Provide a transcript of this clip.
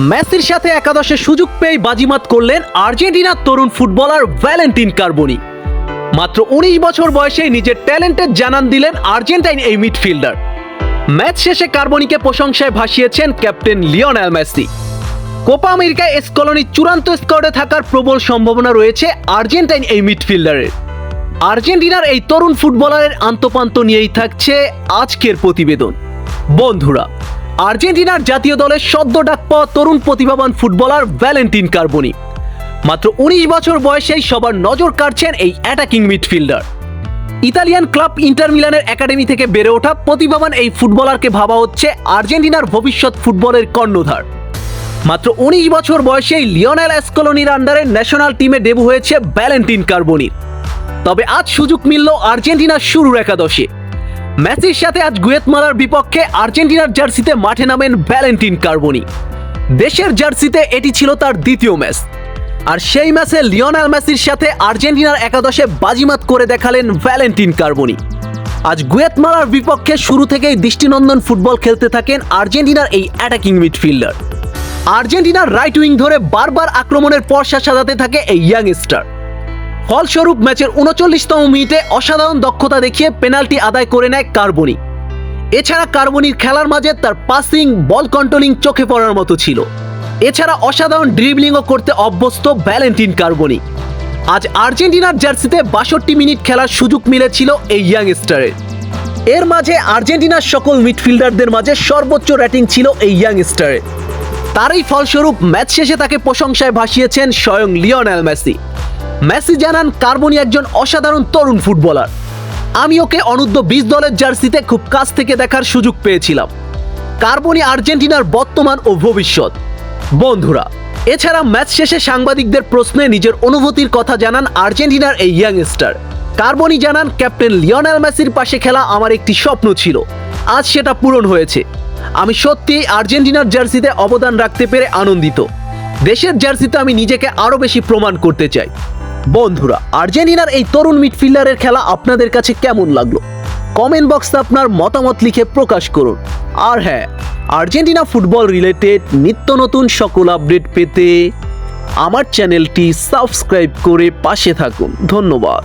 মেসির সাথে একাদশে সুযোগ পেয়ে বাজিমাত করলেন আর্জেন্টিনার তরুণ ফুটবলার ভ্যালেন্টিন কার্বনি। মাত্র উনিশ বছর বয়সেই নিজের ট্যালেন্টের জানান দিলেন আর্জেন্টাইন এই মিডফিল্ডার। ম্যাচ শেষে কার্বনিকে প্রশংসায় ভাসিয়েছেন captain Lionel Messi. Copa America S কলোনির চূড়ান্ত স্কোয়াডে থাকার প্রবল সম্ভাবনা রয়েছে আর্জেন্টাইন এই মিডফিল্ডারের। আর্জেন্টিনার এই তরুণ ফুটবলারের আন্তপান্ত নিয়েই থাকছে আজকের প্রতিবেদন। বন্ধুরা আর্জেন্টিনার জাতীয় দলের সদ্য ডাক পাওয়া তরুণ প্রতিভাবান ফুটবলার ভ্যালেন্টিন কার্বনি। মাত্র উনিশ বছর বয়সেই সবার নজর কাড়ছেন এই attacking midfielder Italian club Inter মিলানের একাডেমি থেকে বেড়ে ওঠা প্রতিভাবান এই ফুটবলারকে ভাবা হচ্ছে আর্জেন্টিনার ভবিষ্যৎ ফুটবলের কর্ণধার। মাত্র উনিশ বছর বয়সেই লিওনেল এসকলোনির আন্ডারে ন্যাশনাল টিমে ডেবু হয়েছে ভ্যালেন্টিন কার্বনির তবে আজ সুযোগ মিলল আর্জেন্টিনার শুরুর একাদশে। ম্যাচের সাথে আজ গুয়েতমালার বিপক্ষে আর্জেন্টিনার জার্সিতে মাঠে নামেন ভ্যালেন্টিন কার্বনি। দেশের জার্সিতে এটি ছিল তার দ্বিতীয় ম্যাচ। আর সেই ম্যাচে লিওনাল মেসির সাথে আর্জেন্টিনার একাদশে বাজিমাত করে দেখালেন ভ্যালেন্টিন কার্বনি। আজ গুয়েতমালার বিপক্ষে শুরু থেকেই দৃষ্টিনন্দন ফুটবল খেলতে থাকেন আর্জেন্টিনার এই অ্যাটাকিং মিডফিল্ডার আর্জেন্টিনার রাইট উইং ধরে বারবার আক্রমণের পর্ষা সাজাতে থাকে এই ইয়াং স্টার ফলস্বরূপ ম্যাচের উনচল্লিশতম মিনিটে অসাধারণ দক্ষতা দেখিয়ে পেনাল্টি আদায় করে নেয় কার্বনি। এছাড়া কার্বনির খেলার মাঝে তার পাসিং, বল কন্ট্রোলিং চোখে পড়ার মতো ছিল। এছাড়া অসাধারণ ড্রিবলিংও করতে অভ্যস্ত ভ্যালেন্টিন কার্বনি। আজ আর্জেন্টিনার জার্সিতে বাষট্টি মিনিট খেলার সুযোগ মিলেছিল এই ইয়াং স্টারের। এর মাঝে আর্জেন্টিনার সকল মিডফিল্ডারদের মাঝে সর্বোচ্চ রেটিং ছিল এই ইয়াং স্টারের। তারই ফলস্বরূপ ম্যাচ শেষে তাকে প্রশংসায় ভাসিয়েছেন স্বয়ং লিওনেল মেসি। মেসি জানান কার্বনি একজন অসাধারণ তরুণ ফুটবলার। আমি ওকে অনূর্ধ্ব বিশ দলের জার্সিতে খুব কাছ থেকে দেখার সুযোগ পেয়েছিলাম। কার্বনি আর্জেন্টিনার বর্তমান ও ভবিষ্যৎ। বন্ধুরা, এছাড়া ম্যাচ শেষে সাংবাদিকদের প্রশ্নে নিজের অনুভূতির কথা জানান আর্জেন্টিনার এই ইয়াং স্টার। কার্বনি জানান, ক্যাপ্টেন লিওনেল মেসির পাশে খেলা আমার একটি স্বপ্ন ছিল। আজ সেটা পূরণ হয়েছে। আমি সত্যিই আর্জেন্টিনার জার্সিতে অবদান রাখতে পেরে আনন্দিত। দেশের জার্সিতে আমি নিজেকে আরও বেশি প্রমাণ করতে চাই। বন্ধুরা, আর্জেন্টিনার এই তরুণ মিডফিল্ডারের খেলা আপনাদের কাছে কেমন লাগল? কমেন্ট বক্সে আপনার মতামত লিখে প্রকাশ করুন। আর হ্যাঁ আর্জেন্টিনা ফুটবল রিলেটেড নিত্য নতুন সকল আপডেট পেতে আমার চ্যানেলটি সাবস্ক্রাইব করে পাশে থাকুন। ধন্যবাদ।